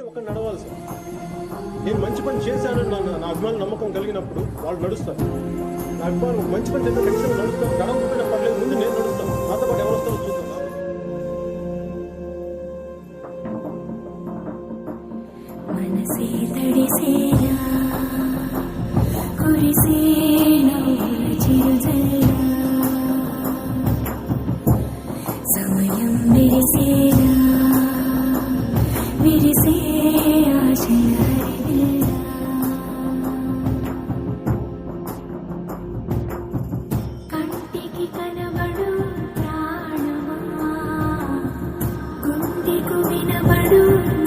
ఒక నడవాలి సార్ నేను మంచి పని చేశానని నా నా అభిమానం నమ్మకం కలిగినప్పుడు వాళ్ళు నడుస్తారు. నా అభిమానులు మంచి పని చేసిన ఖచ్చితంగా నడుస్తాను నడవకపోయినా పర్లేదు ముందు నేను నడుస్తాను. నాతో పాటు ఎవరు వస్తారో చూస్తాను మనసే తడిసే గుండెకు వినబడు.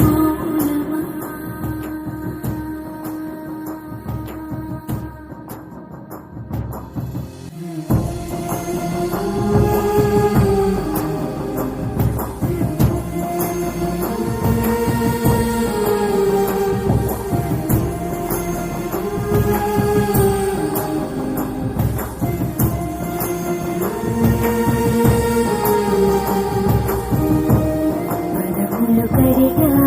परिगा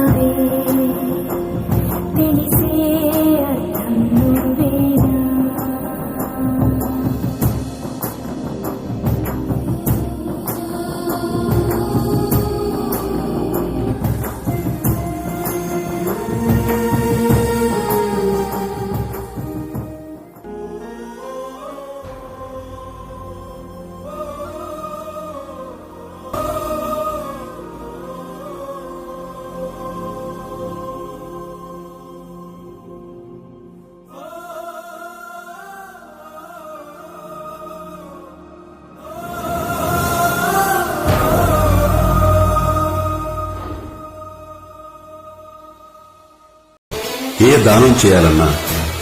ఏ దానం చేయాలన్నా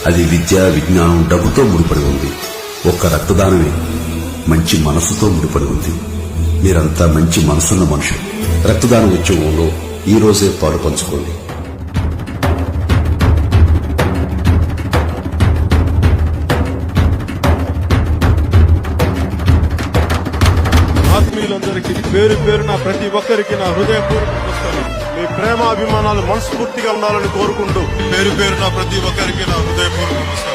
అది విద్య విజ్ఞానం డబ్బుతో ముడిపడి ఉంది. ఒక్క రక్తదానమే మంచి మనసుతో ముడిపడి ఉంది. మీరంతా మంచి మనసున్న మనుషులు. రక్తదాన ఉద్యమంలో ఈ రోజే పాలు పంచుకోండి. ఆత్మీయులందరికీ పేరు పేరు నా ప్రతి ఒక్కరికి నా హృదయపూర్వక మీ ప్రేమాభిమానాలు మనస్ఫూర్తిగా ఉండాలని కోరుకుంటూ పేరు పేరు నా ప్రతి ఒక్కరికి నా హృదయపూర్వక